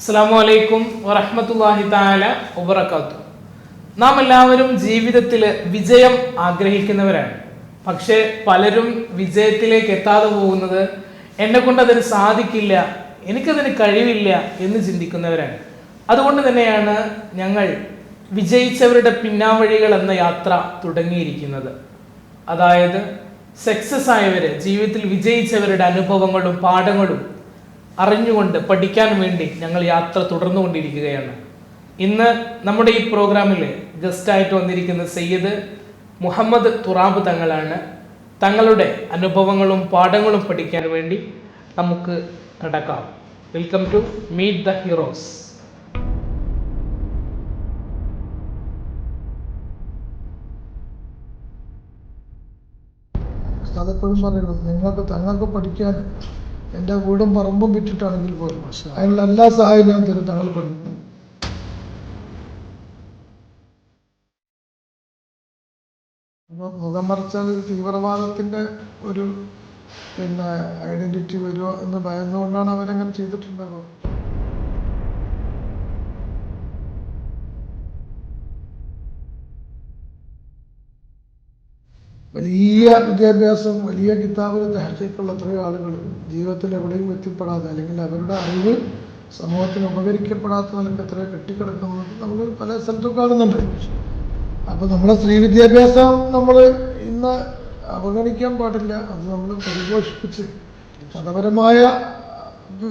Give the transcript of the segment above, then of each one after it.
അസ്സാം വലൈക്കും വറഹമത്തല്ലാഹി താല ഒബറക്കാത്തു നാം എല്ലാവരും ജീവിതത്തിൽ വിജയം ആഗ്രഹിക്കുന്നവരാണ്. പക്ഷേ പലരും വിജയത്തിലേക്ക് എത്താതെ പോകുന്നത് എന്നെ കൊണ്ട് അതിന് സാധിക്കില്ല എനിക്കതിന് കഴിവില്ല എന്ന് ചിന്തിക്കുന്നവരാണ്. അതുകൊണ്ട് തന്നെയാണ് ഞങ്ങൾ വിജയിച്ചവരുടെ പിന്നാവഴികൾ എന്ന യാത്ര തുടങ്ങിയിരിക്കുന്നത്. അതായത് സക്സസ് ആയവര് ജീവിതത്തിൽ വിജയിച്ചവരുടെ അനുഭവങ്ങളും പാഠങ്ങളും അറിഞ്ഞുകൊണ്ട് പഠിക്കാൻ വേണ്ടി ഞങ്ങൾ യാത്ര തുടർന്നുകൊണ്ടിരിക്കുകയാണ്. ഇന്ന് നമ്മുടെ ഈ പ്രോഗ്രാമിൽ ഗസ്റ്റായിട്ട് വന്നിരിക്കുന്ന സയ്യിദ് മുഹമ്മദ് തുറാബ് തങ്ങളാണ്. തങ്ങളുടെ അനുഭവങ്ങളും പാഠങ്ങളും പഠിക്കാൻ വേണ്ടി നമുക്ക് നടക്കാം. Welcome to meet the heroes അതെപ്പോഴും പറയുന്നത് നിങ്ങൾക്ക് തങ്ങൾക്ക് പഠിക്കാൻ എന്റെ വീടും പറമ്പും വിറ്റിട്ടാണെങ്കിൽ പോലും അതിനുള്ള എല്ലാ സഹായവും ഞാൻ തരും തങ്ങൾ പറഞ്ഞു. അപ്പോൾ മുഖം മറച്ചാൽ തീവ്രവാദത്തിന്റെ ഒരു പിന്നെ ഐഡന്റിറ്റി വരുമോ എന്ന് ഭയന്നുകൊണ്ടാണ് അവരങ്ങനെ ചെയ്തിട്ടുണ്ടാവുക. വലിയ വിദ്യാഭ്യാസം വലിയ കിതാബിന് തഹസീക്കുള്ള എത്രയോ ആളുകൾ ജീവിതത്തിൽ എവിടെയും എത്തിപ്പെടാതെ അല്ലെങ്കിൽ അവരുടെ അറിവ് സമൂഹത്തിന് ഉപകരിക്കപ്പെടാത്ത നിലയ്ക്ക് എത്രയോ കെട്ടിക്കിടക്കുന്നത് നമ്മൾ പല സ്ഥലത്തും കാണുന്നുണ്ട്. അപ്പോൾ നമ്മളെ സ്ത്രീ വിദ്യാഭ്യാസം നമ്മൾ ഇന്ന് അവഗണിക്കാൻ പാടില്ല. അത് നമ്മൾ പരിപോഷിപ്പിച്ച് മതപരമായ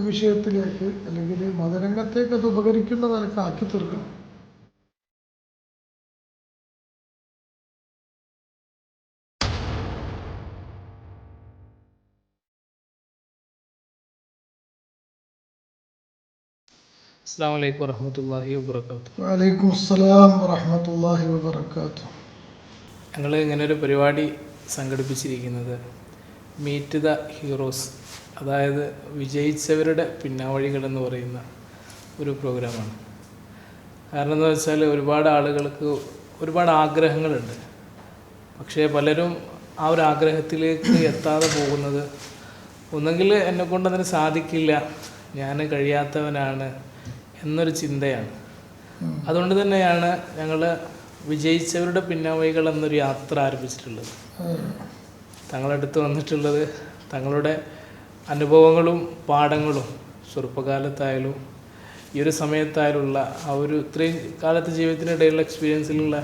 വിഷയത്തിലേക്ക് അല്ലെങ്കിൽ മതരംഗത്തേക്ക് അത് ഉപകരിക്കുന്ന നിലയ്ക്ക് ആക്കി തീർക്കണം. അസ്സാം വലൈക്കും വറഹമത്തല്ലാഹി വാബർക്കാത്തു വലൈക്കും അസ്സലാം വറഹമത്തല്ലാഹി വബർക്കാത്തു ഞങ്ങൾ ഇങ്ങനെ ഒരു പരിപാടി സംഘടിപ്പിച്ചിരിക്കുന്നത് മീറ്റ് ദ ഹീറോസ് അതായത് വിജയിച്ചവരുടെ പിന്നാവഴികൾ എന്ന് പറയുന്ന ഒരു പ്രോഗ്രാമാണ്. കാരണം എന്ന് വെച്ചാൽ ഒരുപാട് ആളുകൾക്ക് ഒരുപാട് ആഗ്രഹങ്ങളുണ്ട്. പക്ഷേ പലരും ആ ഒരു ആഗ്രഹത്തിലേക്ക് എത്താതെ പോകുന്നത് ഒന്നെങ്കിൽ എന്നെ കൊണ്ട് അതിന് സാധിക്കില്ല ഞാൻ കഴിയാത്തവനാണ് എന്നൊരു ചിന്തയാണ്. അതുകൊണ്ട് തന്നെയാണ് ഞങ്ങൾ വിജയിച്ചവരുടെ പിന്നാവൈകൾ എന്നൊരു യാത്ര ആരംഭിച്ചിട്ടുള്ളത്. തങ്ങളടുത്ത് വന്നിട്ടുള്ളത് തങ്ങളുടെ അനുഭവങ്ങളും പാഠങ്ങളും ചെറുപ്പകാലത്തായാലും ഈ ഒരു സമയത്തായാലുള്ള ആ ഒരു ഇത്രയും കാലത്തെ ജീവിതത്തിനിടയിലുള്ള എക്സ്പീരിയൻസിലുള്ള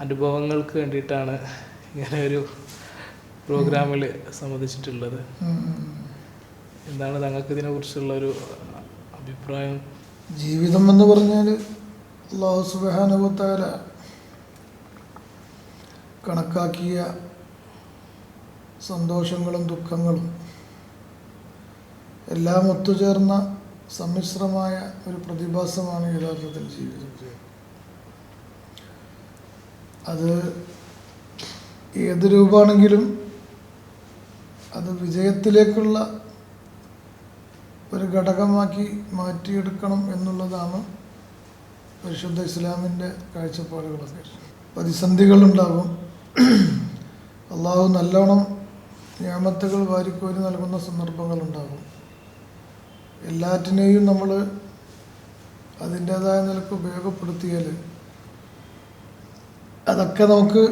അനുഭവങ്ങൾക്ക് വേണ്ടിയിട്ടാണ് ഇങ്ങനെ ഒരു പ്രോഗ്രാമിൽ സംബന്ധിച്ചിട്ടുള്ളത്. എന്താണ് തങ്ങൾക്ക് ഇതിനെക്കുറിച്ചുള്ള ഒരു അഭിപ്രായം? ജീവിതം എന്ന് പറഞ്ഞാൽ അള്ളാഹു സുബാനുഭവത്താല കണക്കാക്കിയ സന്തോഷങ്ങളും ദുഃഖങ്ങളും എല്ലാം ഒത്തുചേർന്ന സമ്മിശ്രമായ ഒരു പ്രതിഭാസമാണ് യഥാർത്ഥത്തിൽ ജീവിതം. അത് ഏത് രൂപമാണെങ്കിലും അത് വിജയത്തിലേക്കുള്ള ഒരു ഘടകമാക്കി മാറ്റിയെടുക്കണം എന്നുള്ളതാണ് പരിശുദ്ധ ഇസ്ലാമിന്റെ കാഴ്ചപ്പാടുകളൊക്കെ. പ്രതിസന്ധികളുണ്ടാകും. അള്ളാഹു നല്ലോണം ഞാമത്തുകൾ വാരിക്കോരി നൽകുന്ന സന്ദർഭങ്ങളുണ്ടാകും. എല്ലാറ്റിനെയും നമ്മൾ അതിന്റേതായ നിലയ്ക്ക് ഉപയോഗപ്പെടുത്തിയാൽ അതൊക്കെ നമുക്ക്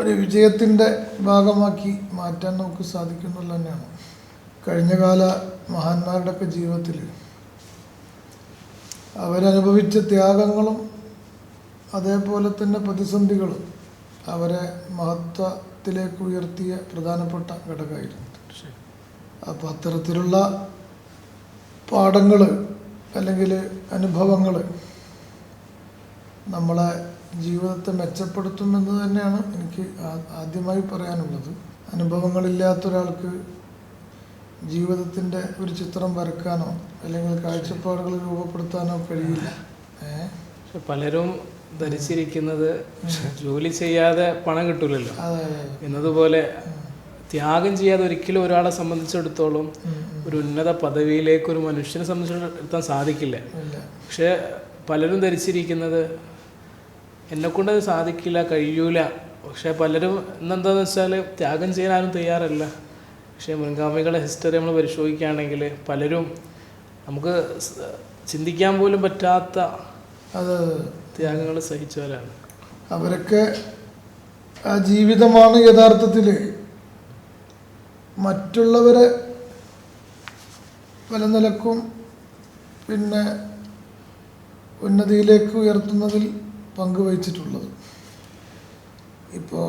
ഒരു വിജയത്തിന്റെ ഭാഗമാക്കി മാറ്റാൻ നമുക്ക് സാധിക്കുന്നുള്ള തന്നെയാണ്. കഴിഞ്ഞകാല മഹാന്മാരുടെയൊക്കെ ജീവിതത്തിൽ അവരനുഭവിച്ച ത്യാഗങ്ങളും അതേപോലെ തന്നെ പ്രതിസന്ധികളും അവരെ മഹത്വത്തിലേക്ക് ഉയർത്തിയ പ്രധാനപ്പെട്ട ഘടകമായിരുന്നു. അപ്പോൾ അത്തരത്തിലുള്ള പാഠങ്ങൾ അല്ലെങ്കിൽ അനുഭവങ്ങൾ നമ്മളെ ജീവിതത്തെ മെച്ചപ്പെടുത്തുമെന്ന് തന്നെയാണ് എനിക്ക് ആദ്യമായി പറയാനുള്ളത്. അനുഭവങ്ങളില്ലാത്ത ഒരാൾക്ക് ജീവിതത്തിന്റെ ഒരു ചിത്രം വരക്കാനോ അല്ലെങ്കിൽ കാഴ്ചപ്പാടുകൾ രൂപപ്പെടുത്താനോ കഴിയില്ല. പക്ഷെ പലരും ധരിച്ചിരിക്കുന്നത് ജോലി ചെയ്യാതെ പണം കിട്ടൂലല്ലോ. എന്നതുപോലെ ത്യാഗം ചെയ്യാതെ ഒരിക്കലും ഒരാളെ സംബന്ധിച്ചിടത്തോളം ഒരു ഉന്നത പദവിയിലേക്ക് ഒരു മനുഷ്യനെ സംബന്ധിച്ചിടത്തോളം സാധിക്കില്ല. പക്ഷെ പലരും ധരിച്ചിരിക്കുന്നത് എന്നെക്കൊണ്ട് അത് സാധിക്കില്ല കഴിയൂല. പക്ഷെ പലരും ഇന്നെന്താന്ന് വെച്ചാൽ ത്യാഗം ചെയ്യാനും തയ്യാറല്ല. പക്ഷേ മുൻഗാമികളെ ഹിസ്റ്ററി നമ്മൾ പരിശോധിക്കുകയാണെങ്കിൽ പലരും നമുക്ക് ചിന്തിക്കാൻ പോലും പറ്റാത്ത അത് ത്യാഗങ്ങൾ സഹിച്ചവരാണ്. അവരൊക്കെ ആ ജീവിതമാണ് യഥാർത്ഥത്തിൽ. മറ്റുള്ളവരെ പല നിലക്കും പിന്നെ ഉന്നതിയിലേക്ക് ഉയർത്തുന്നതിൽ പങ്കുവഹിച്ചിട്ടുള്ളത്. ഇപ്പോൾ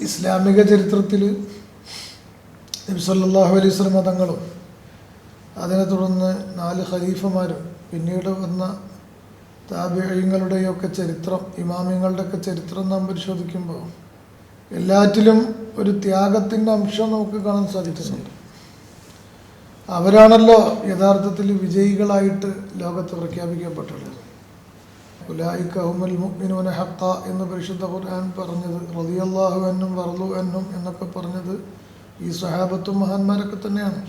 ഇസ്ലാമിക ചരിത്രത്തിൽ നബി സല്ലല്ലാഹു അലൈഹി വസല്ലം തങ്ങളും അതിനെ തുടർന്ന് നാല് ഖലീഫമാരും പിന്നീട് വന്ന താബിയങ്ങളുടെയൊക്കെ ചരിത്രം ഇമാമിങ്ങളുടെയൊക്കെ ചരിത്രം നാം പരിശോധിക്കുമ്പോൾ എല്ലാറ്റിലും ഒരു ത്യാഗത്തിന്റെ അംശം നമുക്ക് കാണാൻ സാധിക്കുന്നുണ്ട് അവരാണല്ലോ യഥാർത്ഥത്തിൽ വിജയികളായിട്ട് ലോകത്ത് പ്രഖ്യാപിക്കപ്പെട്ടുള്ളത്. എന്ന് പരിശുദ്ധ ഖുർആൻ പറഞ്ഞത് റളിയല്ലാഹു എന്നും വറലു എന്നും എന്നൊക്കെ പറഞ്ഞത് ഈ സഹാബത്തും മഹാന്മാരൊക്കെ തന്നെയാണ്.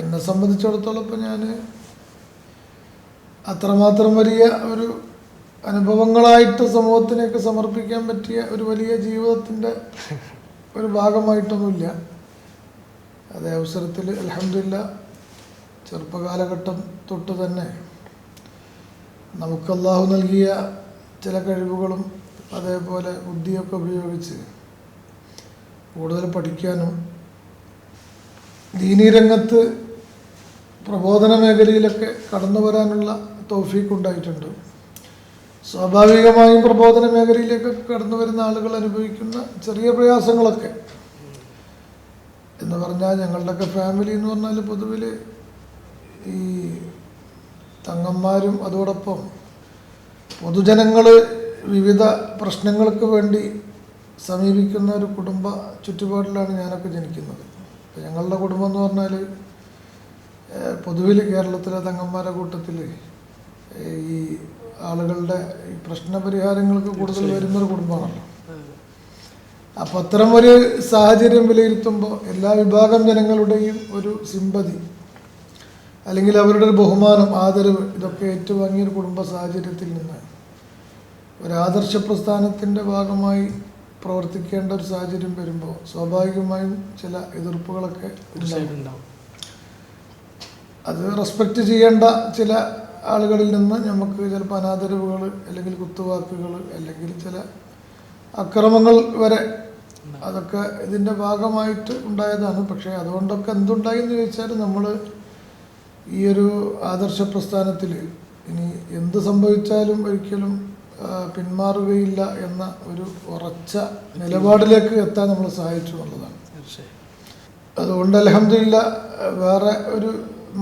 എന്നെ സംബന്ധിച്ചിടത്തോളം ഇപ്പം ഞാൻ അത്രമാത്രം വലിയ ഒരു അനുഭവങ്ങളായിട്ട് സമൂഹത്തിനെയൊക്കെ സമർപ്പിക്കാൻ പറ്റിയ ഒരു വലിയ ജീവിതത്തിന്റെ ഒരു ഭാഗമായിട്ടൊന്നുമില്ല. അതേ അവസരത്തിൽ അലഹമില്ല ചെറുപ്പകാലഘട്ടം തൊട്ട് തന്നെ നമുക്ക് നൽകിയ ചില കഴിവുകളും അതേപോലെ ബുദ്ധിയൊക്കെ ഉപയോഗിച്ച് കൂടുതൽ പഠിക്കാനും ദീനീ രംഗത്ത് പ്രബോധന മേഖലയിലൊക്കെ കടന്നു വരാനുള്ള തോഫീക്ക് ഉണ്ടായിട്ടുണ്ട്. സ്വാഭാവികമായും പ്രബോധന മേഖലയിലേക്ക് കടന്നു വരുന്ന ആളുകൾ അനുഭവിക്കുന്ന ചെറിയ പ്രയാസങ്ങളൊക്കെ. എന്ന് പറഞ്ഞാൽ ഞങ്ങളുടെയൊക്കെ ഫാമിലി എന്ന് പറഞ്ഞാൽ പൊതുവിൽ ഈ തങ്ങന്മാരും അതോടൊപ്പം പൊതുജനങ്ങൾ വിവിധ പ്രശ്നങ്ങൾക്ക് വേണ്ടി സമീപിക്കുന്ന ഒരു കുടുംബ ചുറ്റുപാടിലാണ് ഞാനൊക്കെ ജനിക്കുന്നത്. അപ്പം ഞങ്ങളുടെ കുടുംബം എന്ന് പറഞ്ഞാൽ പൊതുവിൽ കേരളത്തിലെ തങ്ങന്മാരുടെ കൂട്ടത്തിൽ ഈ ആളുകളുടെ ഈ പ്രശ്ന പരിഹാരങ്ങൾക്ക് കൂടുതൽ വരുന്നൊരു കുടുംബമാണല്ലോ. അപ്പം അത്തരം ഒരു സാഹചര്യം വിലയിരുത്തുമ്പോൾ എല്ലാ വിഭാഗം ജനങ്ങളുടെയും ഒരു സിമ്പതി അല്ലെങ്കിൽ അവരുടെ ഒരു ബഹുമാനം ആദരവ് ഇതൊക്കെ ഏറ്റുവാങ്ങിയ ഒരു കുടുംബ സാഹചര്യത്തിൽ നിന്ന് ഒരു ആദർശ പ്രസ്ഥാനത്തിന്റെ ഭാഗമായി പ്രവർത്തിക്കേണ്ട ഒരു സാഹചര്യം വരുമ്പോൾ സ്വാഭാവികമായും ചില എതിർപ്പുകളൊക്കെ ഉണ്ടാവും. അത് റെസ്പെക്റ്റ് ചെയ്യേണ്ട ചില ആളുകളിൽ നിന്ന് നമുക്ക് ചിലപ്പോൾ അനാദരവുകൾ അല്ലെങ്കിൽ കുത്തുവാക്കുകൾ അല്ലെങ്കിൽ ചില അക്രമങ്ങൾ വരെ അതൊക്കെ ഇതിന്റെ ഭാഗമായിട്ട് ഉണ്ടായതാണ്. പക്ഷേ അതുകൊണ്ടൊക്കെ എന്തുണ്ടായി എന്ന് ചോദിച്ചാൽ നമ്മൾ ഈ ഒരു ആദർശ പ്രസ്ഥാനത്തിൽ ഇനി എന്ത് സംഭവിച്ചാലും ഒരിക്കലും പിന്മാറുകയില്ല എന്ന ഒരു ഉറച്ച നിലപാടിലേക്ക് എത്താൻ നമ്മൾ സഹായിച്ചു എന്നുള്ളതാണ്. തീർച്ചയായും. അതുകൊണ്ട് അലഹമില്ല വേറെ ഒരു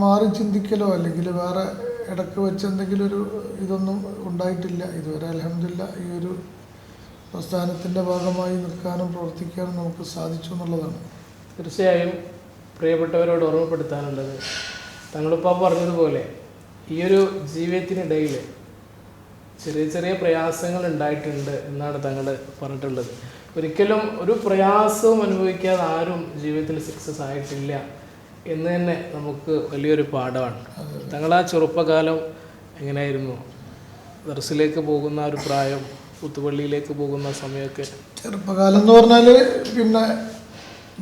മാറി ചിന്തിക്കലോ അല്ലെങ്കിൽ വേറെ ഇടയ്ക്ക് വെച്ച് എന്തെങ്കിലും ഒരു ഇതൊന്നും ഉണ്ടായിട്ടില്ല. ഇതുവരെ അലഹമില്ല ഈ ഒരു പ്രസ്ഥാനത്തിന്റെ ഭാഗമായി നിൽക്കാനും പ്രവർത്തിക്കാനും നമുക്ക് സാധിച്ചു എന്നുള്ളതാണ്. തീർച്ചയായും പ്രിയപ്പെട്ടവരോട് ഓർമ്മപ്പെടുത്താനുള്ളത് തങ്ങളിപ്പോൾ പറഞ്ഞതുപോലെ ഈ ഒരു ജീവിതത്തിനിടയിൽ ചെറിയ ചെറിയ പ്രയാസങ്ങൾ ഉണ്ടായിട്ടുണ്ട് എന്നാണ് താങ്കൾ പറഞ്ഞിട്ടുള്ളത്. ഒരിക്കലും ഒരു പ്രയാസവും അനുഭവിക്കാതെ ആരും ജീവിതത്തിൽ സക്സസ് ആയിട്ടില്ല എന്ന് തന്നെ നമുക്ക് വലിയൊരു പാഠമാണ്. തങ്ങൾ ആ ചെറുപ്പകാലം എങ്ങനെയായിരുന്നു? ദർസിലേക്ക് പോകുന്ന ഒരു പ്രായം പുത്തുപള്ളിയിലേക്ക് പോകുന്ന സമയമൊക്കെ. ചെറുപ്പകാലം എന്ന് പറഞ്ഞാൽ പിന്നെ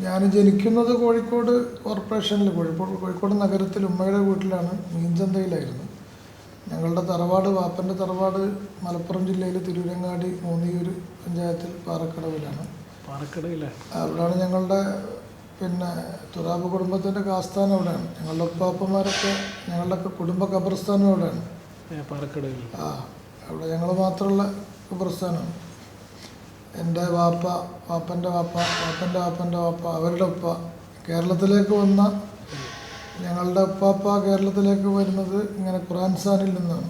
ഞാൻ ജനിക്കുന്നത് കോഴിക്കോട് കോർപ്പറേഷനിൽ കോഴിക്കോട് കോഴിക്കോട് നഗരത്തിൽ ഉമ്മയുടെ വീട്ടിലാണ് മീൻചന്തയിലായിരുന്നു. ഞങ്ങളുടെ തറവാട് വാപ്പന്റെ തറവാട് മലപ്പുറം ജില്ലയിൽ തിരൂരങ്ങാടി മൂന്നിയൂർ പഞ്ചായത്തിൽ പാറക്കടവിലാണ്. പാറക്കടവിലാണ് അവിടെയാണ് ഞങ്ങളുടെ പിന്നെ തുറാബ് കുടുംബത്തിന്റെ കാസ്ഥാനം അവിടെയാണ്. ഞങ്ങളുടെ ഉപ്പാപ്പന്മാരൊക്കെ ഞങ്ങളുടെയൊക്കെ കുടുംബ ഖബർസ്ഥാനം അവിടെയാണ്. പാറക്കടവിൽ. ആ അവിടെ ഞങ്ങൾ മാത്രമുള്ള ഖബർസ്ഥാനമാണ്. എന്റെ വാപ്പ വാപ്പന്റെ വാപ്പ വാപ്പന്റെ വാപ്പന്റെ വാപ്പ അവരുടെ ഉപ്പ കേരളത്തിലേക്ക് വന്ന ഞങ്ങളുടെ ഉപ്പാപ്പ കേരളത്തിലേക്ക് വരുന്നത് ഇങ്ങനെ ഖുറാൻസാനിൽ നിന്നാണ്.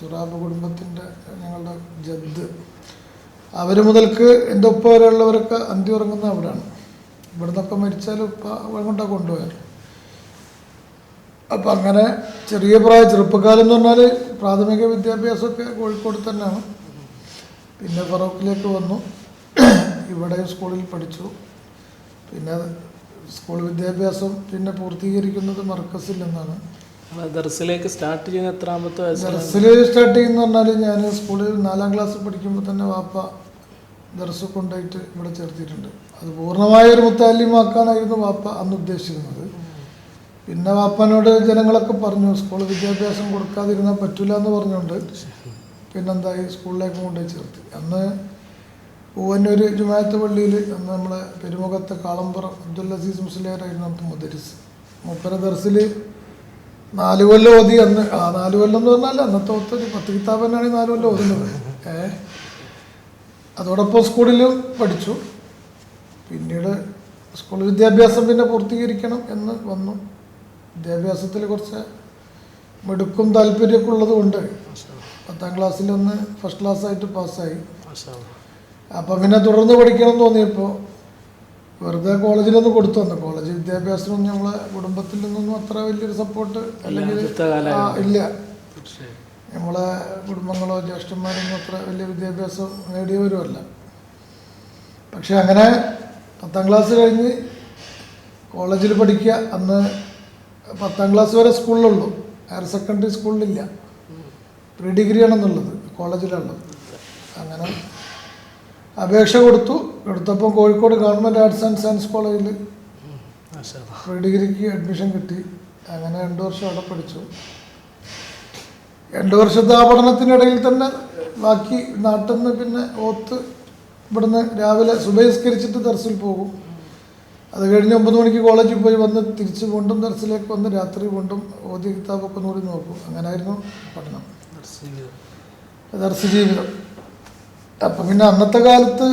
തുറാബ് കുടുംബത്തിന്റെ ഞങ്ങളുടെ ജദ്. അവർ മുതൽക്ക് എന്റെ ഉപ്പ വരെയുള്ളവരൊക്കെ അന്തി ഉറങ്ങുന്ന അവിടെയാണ് ഇവിടെ നിന്നൊക്കെ മരിച്ചാൽ ഉപ്പ കൊണ്ടാണ് കൊണ്ടുപോയത്. അപ്പം അങ്ങനെ ചെറിയ പ്രായ ചെറുപ്പക്കാലം എന്ന് പറഞ്ഞാൽ പ്രാഥമിക വിദ്യാഭ്യാസമൊക്കെ കോഴിക്കോട് തന്നെയാണ്. പിന്നെ ഫറോക്കിലേക്ക് വന്നു. ഇവിടെ സ്കൂളിൽ പഠിച്ചു. പിന്നെ സ്കൂൾ വിദ്യാഭ്യാസം പിന്നെ പൂർത്തീകരിക്കുന്നത് മർക്കസിൽ നിന്നാണ് ദർസിലേക്ക് സ്റ്റാർട്ട് ചെയ്യുന്ന എത്രാമത്തെ ദർസിൽ സ്റ്റാർട്ട് ചെയ്യുന്ന പറഞ്ഞാൽ ഞാൻ സ്കൂളിൽ നാലാം ക്ലാസ് പഠിക്കുമ്പോൾ തന്നെ വാപ്പ ദർസ് കൊണ്ടായിട്ട് ഇവിടെ ചേർത്തിട്ടുണ്ട് അത് പൂർണമായ ഒരു മുത്താലിമാക്കാനായിരുന്നു വാപ്പ അന്ന് ഉദ്ദേശിക്കുന്നത് പിന്നെ വാപ്പനോട് ജനങ്ങളൊക്കെ പറഞ്ഞു സ്കൂൾ വിദ്യാഭ്യാസം കൊടുക്കാതിരുന്നാൽ പറ്റില്ല എന്ന് പറഞ്ഞുകൊണ്ട് പിന്നെന്തായി സ്കൂളിലേക്ക് കൊണ്ടുപോയി ചേർത്തി. അന്ന് പൂവന്നൂർ ജുമായത്ത് പള്ളിയിൽ അന്ന് നമ്മളെ പെരുമുഖത്തെ കാളമ്പുറം അബ്ദുൽ അസീസ് മുസ്ലിയാരായിരുന്നു അന്ന് മുദരിസ്. മൂപ്പര ദർസിൽ നാല് കൊല്ലം ഓതി അന്ന് ആ നാല് കൊല്ലം എന്ന് പറഞ്ഞാൽ അന്നത്തെ ഒത്തൊരു പത്ത് കിതാബ് തന്നെയാണ് ഈ നാല് കൊല്ലം ഓതുന്നത്. ഏ? അതോടൊപ്പം സ്കൂളിലും പഠിച്ചു. പിന്നീട് സ്കൂൾ വിദ്യാഭ്യാസം പിന്നെ പൂർത്തീകരിക്കണം എന്ന് വന്നു. വിദ്യാഭ്യാസത്തിൽ കുറച്ച് മിടുക്കും താല്പര്യമൊക്കെ ഉള്ളത് കൊണ്ട് പത്താം ക്ലാസ്സിലൊന്ന് ഫസ്റ്റ് ക്ലാസ്സായിട്ട് പാസ്സായി അപ്പം പിന്നെ തുടർന്ന് പഠിക്കണം എന്ന് തോന്നിയപ്പോൾ വെറുതെ കോളേജിലൊന്ന് കൊടുത്തു വന്നു. കോളേജ് വിദ്യാഭ്യാസം ഞങ്ങളെ കുടുംബത്തിൽ നിന്നൊന്നും അത്ര വലിയൊരു സപ്പോർട്ട് അല്ലെങ്കിൽ ഇല്ല നമ്മളെ കുടുംബങ്ങളോ ജ്യേഷ്ഠന്മാരൊന്നും അത്ര വലിയ വിദ്യാഭ്യാസം നേടിയവരുമല്ല പക്ഷെ അങ്ങനെ പത്താം ക്ലാസ് കഴിഞ്ഞ് കോളേജിൽ പഠിക്കുക അന്ന് പത്താം ക്ലാസ് വരെ സ്കൂളിലുള്ളൂ. ഹയർ സെക്കൻഡറി സ്കൂളിലില്ല. പ്രീ ഡിഗ്രിയാണെന്നുള്ളത് കോളേജിലുള്ളത് അങ്ങനെ അപേക്ഷ കൊടുത്തു. എടുത്തപ്പോൾ Kozhikode government arts and science കോളേജിൽ. പ്രീ ഡിഗ്രിക്ക് അഡ്മിഷൻ കിട്ടി. അങ്ങനെ രണ്ട് വർഷം അവിടെ പഠിച്ചു. രണ്ട് വർഷത്തെ ആ പഠനത്തിനിടയിൽ തന്നെ ബാക്കി നാട്ടിൽ നിന്ന് പിന്നെ ഓത്ത് ഇവിടുന്ന് രാവിലെ സുബഹിസ്കരിച്ചിട്ട് ദർസിൽ പോകും. അത് കഴിഞ്ഞ് ഒമ്പത് മണിക്ക് കോളേജിൽ പോയി വന്ന് തിരിച്ച് വീണ്ടും ദർസിലേക്ക് വന്ന് രാത്രി വീണ്ടും ഓദ്യ കിതാബൊക്കെ ഒന്നുകൂടി നോക്കും. അങ്ങനെയായിരുന്നു പഠനം. ദർശ ജീവിതം അപ്പം പിന്നെ അന്നത്തെ കാലത്ത്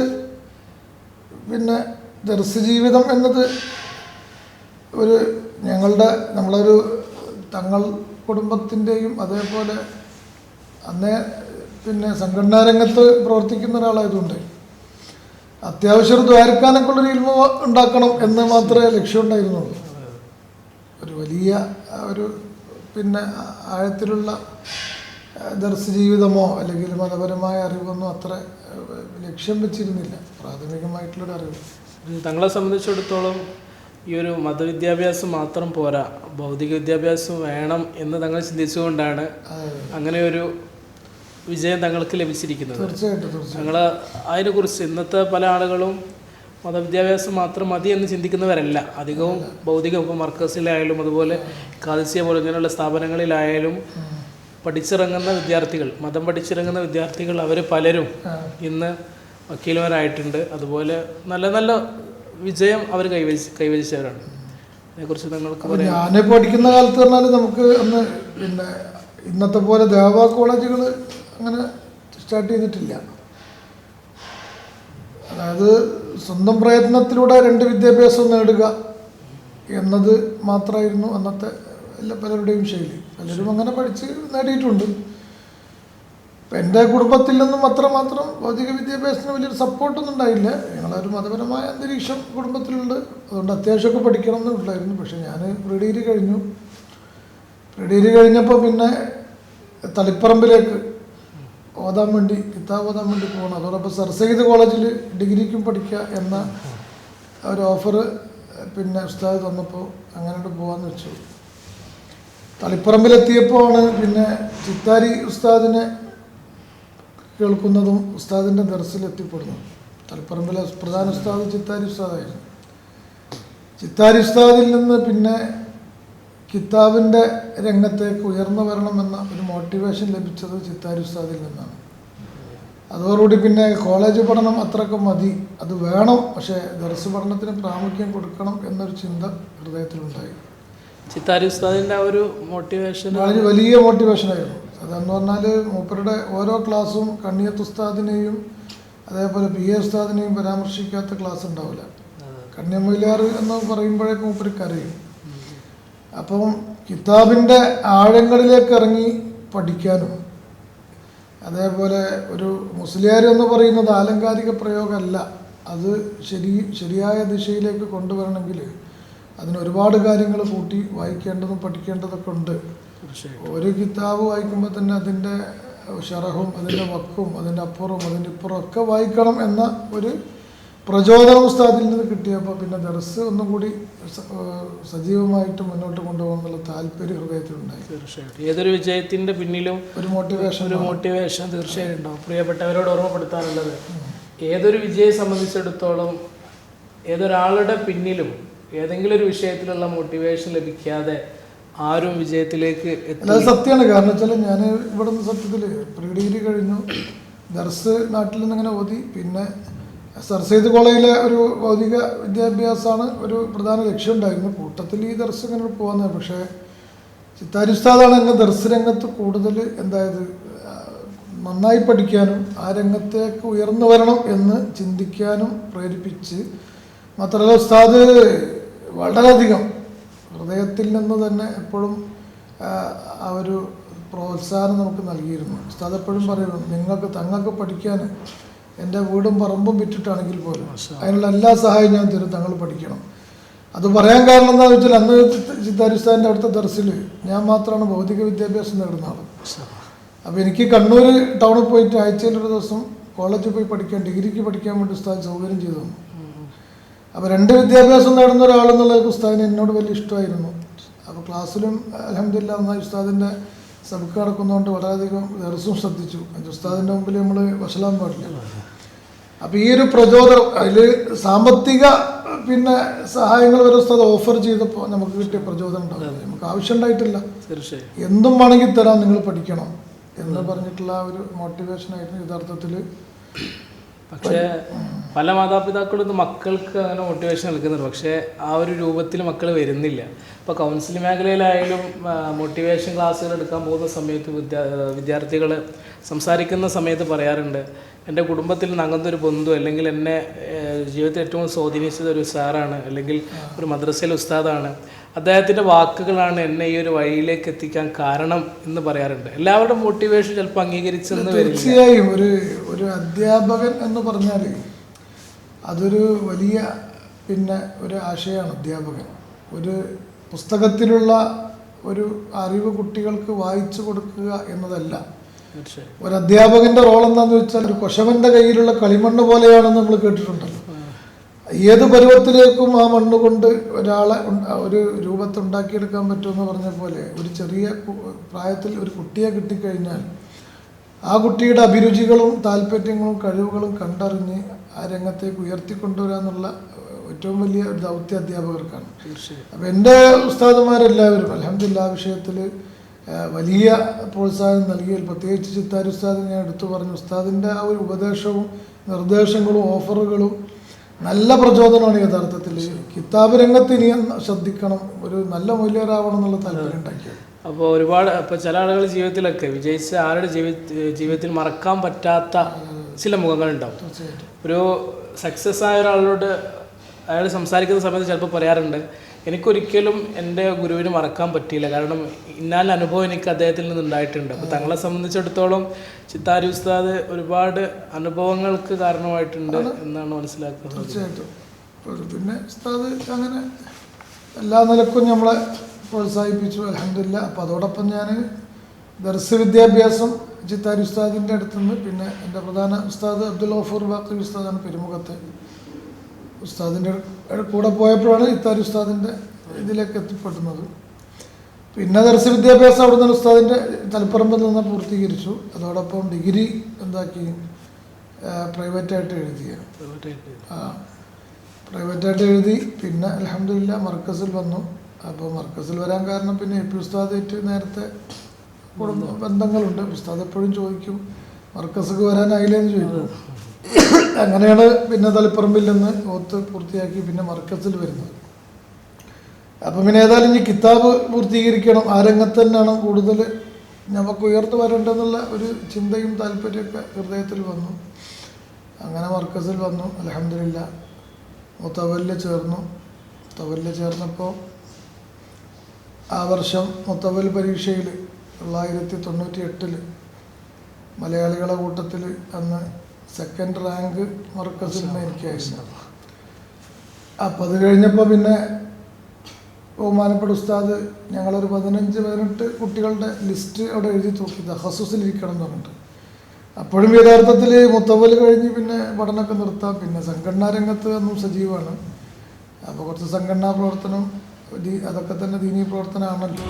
പിന്നെ ദർശ ജീവിതം എന്നത് ഒരു ഞങ്ങളുടെ നമ്മളൊരു തങ്ങൾ കുടുംബത്തിന്റെയും അതേപോലെ അന്നേ പിന്നെ സംഘടനാ രംഗത്ത് പ്രവർത്തിക്കുന്ന ഒരാളായതുകൊണ്ട് അത്യാവശ്യം ഒരു ദ്വാരക്കാനൊക്കെ ഇൽമ ഉണ്ടാക്കണം എന്ന് മാത്രമേ ലക്ഷ്യമുണ്ടായിരുന്നുള്ളൂ. ഒരു വലിയ ഒരു പിന്നെ ആഴത്തിലുള്ള ദർശ ജീവിതമോ അല്ലെങ്കിൽ മതപരമായ അറിവൊന്നും അത്ര ലക്ഷ്യം വെച്ചിരുന്നില്ല. പ്രാഥമികമായിട്ടുള്ളൊരു അറിവ്. തങ്ങളെ സംബന്ധിച്ചിടത്തോളം ഈ ഒരു മതവിദ്യാഭ്യാസം മാത്രം പോരാ. ഭൗതിക വിദ്യാഭ്യാസം വേണം എന്ന് തങ്ങൾ ചിന്തിച്ചുകൊണ്ടാണ് അങ്ങനെ ഒരു വിജയം തങ്ങൾക്ക് ലഭിച്ചിരിക്കുന്നത്. തീർച്ചയായിട്ടും തീർച്ചയായിട്ടും. ഞങ്ങൾ അതിനെക്കുറിച്ച് ഇന്നത്തെ പല ആളുകളും മതവിദ്യാഭ്യാസം മാത്രം മതി എന്ന് ചിന്തിക്കുന്നവരല്ല. അധികവും ഭൗതിക ഇപ്പോൾ മർക്കസിലായാലും അതുപോലെ കാദിസിയ പോലെ ഇങ്ങനെയുള്ള സ്ഥാപനങ്ങളിലായാലും പഠിച്ചിറങ്ങുന്ന വിദ്യാർത്ഥികൾ മതം പഠിച്ചിറങ്ങുന്ന വിദ്യാർത്ഥികൾ അവർ പലരും ഇന്ന് വക്കീലന്മാരായിട്ടുണ്ട്. അതുപോലെ നല്ല നല്ല വിജയം അവർ കൈവരിച്ച് കൈവരിച്ചവരാണ്. അതിനെക്കുറിച്ച് നിങ്ങൾക്ക് ഞാൻ പഠിക്കുന്ന കാലത്ത് പറഞ്ഞാൽ നമുക്ക് അന്ന് പിന്നെ ഇന്നത്തെ പോലെ ദേവ കോളേജുകൾ അങ്ങനെ സ്റ്റാർട്ട് ചെയ്തിട്ടില്ല. അതായത് സ്വന്തം പ്രയത്നത്തിലൂടെ രണ്ട് വിദ്യാഭ്യാസം നേടുക എന്നത് മാത്രമായിരുന്നു അന്നത്തെ എല്ലാ പലരുടെയും ശൈലി. പലരും അങ്ങനെ പഠിച്ച് നേടിയിട്ടുണ്ട്. ഇപ്പം എന്റെ കുടുംബത്തിൽ നിന്നും അത്രമാത്രം ഭൗതിക വിദ്യാഭ്യാസത്തിന് വലിയൊരു സപ്പോർട്ടൊന്നും ഉണ്ടായില്ല. ഞങ്ങളൊരു മതപരമായ അന്തരീക്ഷം കുടുംബത്തിലുണ്ട്. അതുകൊണ്ട് അത്യാവശ്യമൊക്കെ പഠിക്കണം എന്നുണ്ടായിരുന്നു പക്ഷേ ഞാൻ പ്രീ ഡിഗ്രി കഴിഞ്ഞു. പ്രീ ഡിഗ്രി കഴിഞ്ഞപ്പോൾ പിന്നെ തളിപ്പറമ്പിലേക്ക് ഓതാൻ വേണ്ടി കിതാബ് ഓതാൻ വേണ്ടി പോകണം. അതോടൊപ്പം സർ സയ്യിദ് കോളേജിൽ ഡിഗ്രിക്കും പഠിക്കുക എന്ന ഒരു ഓഫർ പിന്നെ ഉസ്താദ് തന്നപ്പോൾ അങ്ങനെ പോകാമെന്ന് വെച്ചു. തളിപ്പറമ്പിലെത്തിയപ്പോൾ ആണ് പിന്നെ ചിത്താരി ഉസ്താദിനെ കേൾക്കുന്നതും ഉസ്താദിന്റെ ദർശനത്തിൽപ്പെടുന്നതും തളിപ്പറമ്പിലെ പ്രധാന ഉസ്താദ് ചിത്താരി ഉസ്താദായിരുന്നു. ചിത്താരി ഉസ്താദിൽ നിന്ന് പിന്നെ കിതാബിന്റെ രംഗത്തേക്ക് ഉയർന്നു വരണമെന്ന ഒരു മോട്ടിവേഷൻ ലഭിച്ചത് ചിത്താരി ഉസ്താദിൽ നിന്നാണ്. അതോടുകൂടി പിന്നെ കോളേജ് പഠനം അത്രയൊക്കെ മതി. അത് വേണം പക്ഷേ ദർസ് പഠനത്തിന് പ്രാമുഖ്യം കൊടുക്കണം എന്നൊരു ചിന്ത ഹൃദയത്തിലുണ്ടായി. ചിത്താരി ഉസ്താദിന്റെ ഒരു മോട്ടിവേഷൻ വളരെ വലിയ മോട്ടിവേഷനായിരുന്നു അതെന്ന് പറഞ്ഞാൽ മൂപ്പരുടെ ഓരോ ക്ലാസ്സും കണ്ണിയത്ത് ഉസ്താദിനെയും അതേപോലെ പി എ ഉസ്താദിനെയും പരാമർശിക്കാത്ത ക്ലാസ് ഉണ്ടാവില്ല. കണ്ണിയമൊയിലാർ എന്ന് പറയുമ്പോഴേക്കും മൂപ്പര് കരയും. അപ്പം കിതാബിന്റെ ആഴങ്ങളിലേക്ക് ഇറങ്ങി പഠിക്കാനും അതേപോലെ ഒരു മുസ്ലിയാർ എന്ന് പറയുന്നത് ആലങ്കാരിക പ്രയോഗമല്ല. അത് ശരി ശരിയായ ദിശയിലേക്ക് കൊണ്ടുവരണമെങ്കിൽ അതിന് ഒരുപാട് കാര്യങ്ങൾ കൂട്ടി വായിക്കേണ്ടതും പഠിക്കേണ്ടതൊക്കെ ഉണ്ട്. ഒരു കിതാബ് വായിക്കുമ്പോൾ തന്നെ അതിന്റെ ഷറഹും അതിന്റെ വക്കും അതിന്റെ അപ്പുറവും അതിന്റെ ഇപ്പുറവും ഒക്കെ വായിക്കണം എന്ന ഒരു പ്രചോദനം ഉസ്താദിൽ നിന്ന് കിട്ടിയപ്പോൾ പിന്നെ ദർസ് ഒന്നും കൂടി സജീവമായിട്ട് മുന്നോട്ട് കൊണ്ടുപോകാനുള്ള എന്നുള്ള താല്പര്യം ഹൃദയത്തിലുണ്ടായി. തീർച്ചയായിട്ടും. ഏതൊരു വിജയത്തിന്റെ പിന്നിലും ഒരു മോട്ടിവേഷൻ ഒരു മോട്ടിവേഷൻ തീർച്ചയായും ഉണ്ടാവും പ്രിയപ്പെട്ടവരോട് ഓർമ്മപ്പെടുത്താനുള്ളത് ഏതൊരു വിജയെ സംബന്ധിച്ചിടത്തോളം ഏതൊരാളുടെ പിന്നിലും ഏതെങ്കിലും ഒരു വിഷയത്തിലുള്ള മോട്ടിവേഷൻ ലഭിക്കാതെ ആരും വിജയത്തിലേക്ക് എത്തുന്നത് സത്യമാണ്. കാരണം വെച്ചാൽ ഞാൻ ഇവിടെ നിന്ന് സത്യത്തിൽ പ്രീ ഡിഗ്രി കഴിഞ്ഞു. ദർസ് നാട്ടിൽ നിന്ന് ഇങ്ങനെ ഓതി. പിന്നെ സർ സെയ്ദ് കോളേജിലെ ഒരു ഭൗതിക വിദ്യാഭ്യാസമാണ് ഒരു പ്രധാന ലക്ഷ്യം ഉണ്ടായിരുന്നു. കൂട്ടത്തിൽ ഈ ദർസ് ഇങ്ങനെ പോകുന്നത് പക്ഷേ ചിത്താരിസ്താദാണ് എന്നെ ദർസ് രംഗത്ത് കൂടുതൽ എന്തായത് നന്നായി പഠിക്കാനും ആ രംഗത്തേക്ക് ഉയർന്നു വരണം എന്ന് ചിന്തിക്കാനും പ്രേരിപ്പിച്ച് മാത്രമല്ല ഉസ്താദ് വളരെയധികം ഹൃദയത്തിൽ നിന്ന് തന്നെ എപ്പോഴും ആ, ഒരു പ്രോത്സാഹനം നമുക്ക് നൽകിയിരുന്നു. ഉസ്താദ് എപ്പോഴും പറയുന്നു നിങ്ങൾക്ക് തങ്ങൾക്ക് പഠിക്കാൻ എന്റെ വീടും പറമ്പും വിറ്റിട്ടാണെങ്കിൽ പോലും അതിനുള്ള എല്ലാ സഹായവും ഞാൻ തരും തങ്ങൾ പഠിക്കണം. അത് പറയാൻ കാരണം എന്താണെന്ന് വെച്ചാൽ അന്ന് ചിത്താരിസ്ഥാന്റെ അടുത്ത ദർസിൽ ഞാൻ മാത്രമാണ് ഭൗതിക വിദ്യാഭ്യാസം നേടുന്ന ആൾ അപ്പോൾ എനിക്ക് കണ്ണൂർ ടൗണിൽ പോയിട്ട് ആഴ്ചയിൽ ഒരു ദിവസം കോളേജിൽ പോയി പഠിക്കാൻ ഡിഗ്രിക്ക് പഠിക്കാൻ വേണ്ടി ഉസ്താദ് സൗകര്യം ചെയ്തു തന്നു. അപ്പോൾ രണ്ട് വിദ്യാഭ്യാസം നേടുന്ന ഒരാളെന്നുള്ള ഉസ്താദിന് എന്നോട് വലിയ ഇഷ്ടമായിരുന്നു. അപ്പോൾ ക്ലാസ്സിലും അലഹമില്ല എന്നാൽ ഉസ്താദിന്റെ സബക്ക് നടക്കുന്നതുകൊണ്ട് വളരെയധികം ദർസും ശ്രദ്ധിച്ചു. ഉസ്താദിന്റെ മുമ്പിൽ നമ്മൾ വഷലാൻ പാടില്ല. അപ്പോൾ ഈ ഒരു പ്രചോദനം അതിൽ സാമ്പത്തിക പിന്നെ സഹായങ്ങൾ വരെ ഉസ്താദ് ഓഫർ ചെയ്തപ്പോൾ നമുക്ക് കിട്ടിയ പ്രചോദനം ഉണ്ടാവും നമുക്ക് ആവശ്യമുണ്ടായിട്ടില്ല തീർച്ചയായും. എന്തും വേണമെങ്കിൽ തരാം നിങ്ങൾ പഠിക്കണം എന്ന് പറഞ്ഞിട്ടുള്ള ഒരു ഒരു മോട്ടിവേഷനായിരുന്നു യഥാർത്ഥത്തിൽ പക്ഷേ പല മാതാപിതാക്കളും മക്കൾക്ക് അങ്ങനെ മോട്ടിവേഷൻ നൽകുന്നുണ്ട്. പക്ഷേ ആ ഒരു രൂപത്തിൽ മക്കൾ വരുന്നില്ല. ഇപ്പോൾ കൗൺസിലിംഗ് മേഖലയിലായാലും മോട്ടിവേഷൻ ക്ലാസ്സുകൾ എടുക്കാൻ പോകുന്ന സമയത്ത് വിദ്യാ വിദ്യാർത്ഥികൾ സംസാരിക്കുന്ന സമയത്ത് പറയാറുണ്ട് എന്റെ കുടുംബത്തിൽ അങ്ങനത്തെ ഒരു ബന്ധു അല്ലെങ്കിൽ എന്നെ ജീവിതത്തിൽ ഏറ്റവും സ്വാധീനിച്ചത് ഒരു സാറാണ് അല്ലെങ്കിൽ ഒരു മദ്രസയിലെ ഉസ്താദാണ്. അദ്ദേഹത്തിന്റെ വാക്കുകളാണ് എന്നെ ഈ ഒരു വഴിയിലേക്ക് എത്തിക്കാൻ കാരണം എന്ന് പറയാറുണ്ട്. എല്ലാവരുടെ മോട്ടിവേഷൻ ചിലപ്പോൾ അംഗീകരിച്ചെന്ന് തീർച്ചയായും ഒരു ഒരു അധ്യാപകൻ എന്ന് പറഞ്ഞാൽ അതൊരു വലിയ പിന്നെ ഒരു ആശയമാണ് അധ്യാപകൻ. ഒരു പുസ്തകത്തിലുള്ള ഒരു അറിവ് കുട്ടികൾക്ക് വായിച്ചു കൊടുക്കുക എന്നതല്ല. ഒരു അധ്യാപകന്റെ റോൾ എന്താണെന്ന് വെച്ചാൽ ഒരു കൊശവന്റെ കയ്യിലുള്ള കളിമണ്ണ് പോലെയാണെന്ന് നമ്മൾ കേട്ടിട്ടുണ്ടല്ലോ. ഏത് പരുവത്തിലേക്കും ആ മണ്ണ് കൊണ്ട് ഒരാളെ ഒരു രൂപത്തുണ്ടാക്കിയെടുക്കാൻ പറ്റുമെന്ന് പറഞ്ഞ പോലെ ഒരു ചെറിയ പ്രായത്തിൽ ഒരു കുട്ടിയെ കിട്ടിക്കഴിഞ്ഞാൽ ആ കുട്ടിയുടെ അഭിരുചികളും താല്പര്യങ്ങളും കഴിവുകളും കണ്ടറിഞ്ഞ് ആ രംഗത്തേക്ക് ഉയർത്തിക്കൊണ്ടുവരാന്നുള്ള ഏറ്റവും വലിയ ഒരു ദൗത്യ അധ്യാപകർക്കാണ്. തീർച്ചയായും. അപ്പം എന്റെ ഉസ്താദുമാരെല്ലാവരും അലഹമില്ല ആ വിഷയത്തിൽ വലിയ പ്രോത്സാഹനം നൽകിയാൽ പ്രത്യേകിച്ച് ചിത്താരി ഉസ്താദ് ഞാൻ എടുത്തു പറഞ്ഞു ഉസ്താദിന്റെ ആ ഒരു ഉപദേശവും നിർദ്ദേശങ്ങളും ഓഫറുകളും നല്ല പ്രചോദനമാണ് യഥാർത്ഥത്തിൽ കിതാബ് രംഗത്ത് ഇനി ശ്രദ്ധിക്കണം. ഒരു നല്ല മൂല്യരാവണം എന്നുള്ള താല്പര്യം ഉണ്ടാക്കിയത്. അപ്പോൾ ഒരുപാട് ഇപ്പോൾ ചില ആളുകൾ ജീവിതത്തിലൊക്കെ വിജയിച്ച ആരുടെ ജീവിത ജീവിതത്തിൽ മറക്കാൻ പറ്റാത്ത ചില മുഖങ്ങളുണ്ടാവും. ഒരു സക്സസ് ആയ ഒരാളോട് അയാൾ സംസാരിക്കുന്ന സമയത്ത് ചിലപ്പോൾ പറയാറുണ്ട് എനിക്കൊരിക്കലും എന്റെ ഗുരുവിന് മറക്കാൻ പറ്റിയില്ല. കാരണം ഇന്നാൽ അനുഭവം എനിക്ക് അദ്ദേഹത്തിൽ നിന്ന് ഉണ്ടായിട്ടുണ്ട് അപ്പോൾ തങ്ങളെ സംബന്ധിച്ചിടത്തോളം ചിത്താരി ഉസ്താദ് ഒരുപാട് അനുഭവങ്ങൾക്ക് കാരണമായിട്ടുണ്ട് എന്നാണ് മനസ്സിലാക്കുന്നത്. തീർച്ചയായിട്ടും. പിന്നെ ഉസ്താദ് അങ്ങനെ എല്ലാ നിലക്കും നമ്മളെ പ്രോത്സാഹിപ്പിച്ചു. അലഹമില്ല അപ്പം അതോടൊപ്പം ഞാൻ ദർശ വിദ്യാഭ്യാസം ചിത്താരി ഉസ്താദിന്റെ അടുത്തുനിന്ന് പിന്നെ എന്റെ പ്രധാന ഉസ്താദ് അബ്ദുൽ ഗഫൂർ ബാക്കി ഉസ്താദാണ് പെരുമുഖത്തെ. ഉസ്താദിന്റെ കൂടെ പോയപ്പോഴാണ് ഇത്താരി ഉസ്താദിന്റെ ഇതിലേക്ക് എത്തിപ്പെടുന്നത് പിന്നെ ദർസ് വിദ്യാഭ്യാസം അവിടെ നിന്ന് ഉസ്താദിന്റെ തലപ്പറമ്പിൽ നിന്ന് പൂർത്തീകരിച്ചു. അതോടൊപ്പം ഡിഗ്രി എന്താക്കി പ്രൈവറ്റായിട്ട് എഴുതിയ. ആ പ്രൈവറ്റായിട്ട് എഴുതി. പിന്നെ അലഹമില്ല മർക്കസിൽ വന്നു. അപ്പോൾ മർക്കസിൽ വരാൻ കാരണം പിന്നെ എ പി ഉസ്താദായിട്ട് നേരത്തെ കുടുംബ ബന്ധങ്ങളുണ്ട്. ഉസ്താദ് എപ്പോഴും ചോദിക്കും മർക്കസ് വരാനായില്ലേന്ന് ചോദിക്കും. അങ്ങനെയാണ് പിന്നെ തളിപ്പറമ്പിൽ നിന്ന് ഓത്ത് പൂർത്തിയാക്കി പിന്നെ മർക്കസിൽ വരുന്നത്. അപ്പം പിന്നെ ഏതായാലും ഇനി കിതാബ് പൂർത്തീകരിക്കണം. ആ രംഗത്ത് തന്നെയാണ് കൂടുതൽ നമുക്ക് ഉയർത്തു വരേണ്ടതെന്നുള്ള ഒരു ചിന്തയും താല്പര്യമൊക്കെ ഹൃദയത്തിൽ വന്നു. അങ്ങനെ മർക്കസിൽ വന്നു. അലഹമില്ല മുത്തവല്ല ചേർന്നു. മുത്തവല്ല ചേർന്നപ്പോൾ ആ വർഷം മുത്തവൽ പരീക്ഷയിൽ തൊള്ളായിരത്തി തൊണ്ണൂറ്റി എട്ടിൽ മലയാളികളെ കൂട്ടത്തിൽ അന്ന് സെക്കൻഡ് റാങ്ക് മർക്കസിൽ നിന്ന് എനിക്കായിരുന്നു അപ്പം അത് കഴിഞ്ഞപ്പോൾ പിന്നെ ബഹുമാനപ്പെട്ട ഉസ്താദ് ഞങ്ങളൊരു പതിനഞ്ച് പതിനെട്ട് കുട്ടികളുടെ ലിസ്റ്റ് അവിടെ എഴുതി തൂക്കി ഹസുസിലിരിക്കണം എന്ന് പറഞ്ഞിട്ട്. അപ്പോഴും യഥാർത്ഥത്തിൽ മുത്തവൽ കഴിഞ്ഞ് പിന്നെ പഠനമൊക്കെ നിർത്താം. പിന്നെ സംഘടനാ രംഗത്ത് ഒന്നും സജീവമാണ്. അപ്പോൾ കുറച്ച് സംഘടനാ പ്രവർത്തനം അതൊക്കെ തന്നെ ദീനീ പ്രവർത്തനമാണല്ലോ.